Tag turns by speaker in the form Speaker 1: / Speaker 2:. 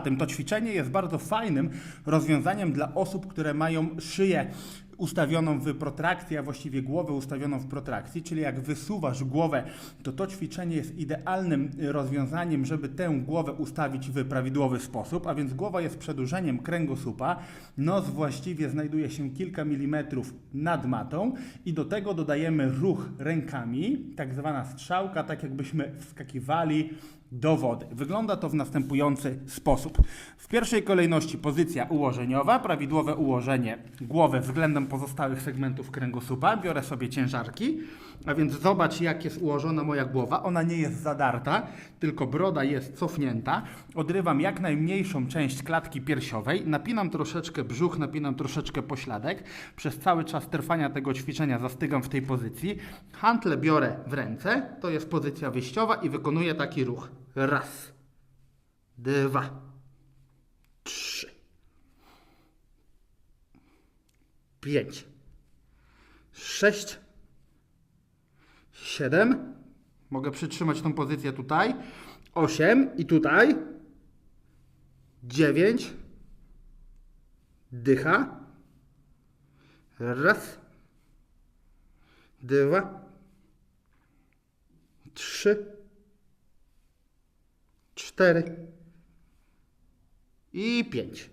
Speaker 1: Tym to ćwiczenie jest bardzo fajnym rozwiązaniem dla osób, które mają szyję ustawioną w protrakcji, a właściwie głowę ustawioną w protrakcji, czyli jak wysuwasz głowę, to to ćwiczenie jest idealnym rozwiązaniem, żeby tę głowę ustawić w prawidłowy sposób, a więc głowa jest przedłużeniem kręgosłupa, nos właściwie znajduje się kilka milimetrów nad matą i do tego dodajemy ruch rękami, tak zwana strzałka, tak jakbyśmy wskakiwali do wody. Wygląda to w następujący sposób. W pierwszej kolejności pozycja ułożeniowa, prawidłowe ułożenie głowy względem pozostałych segmentów kręgosłupa. Biorę sobie ciężarki, a więc zobacz jak jest ułożona moja głowa. Ona nie jest zadarta, tylko broda jest cofnięta. Odrywam jak najmniejszą część klatki piersiowej, napinam troszeczkę brzuch, napinam troszeczkę pośladek. Przez cały czas trwania tego ćwiczenia zastygam w tej pozycji. Hantle biorę w ręce, to jest pozycja wyjściowa i wykonuję taki ruch. Raz, dwa, pięć, sześć, siedem. Mogę przytrzymać tą pozycję tutaj. Osiem i tutaj. Dziewięć. Dycha. Raz. Dwa. Trzy. Cztery. I pięć.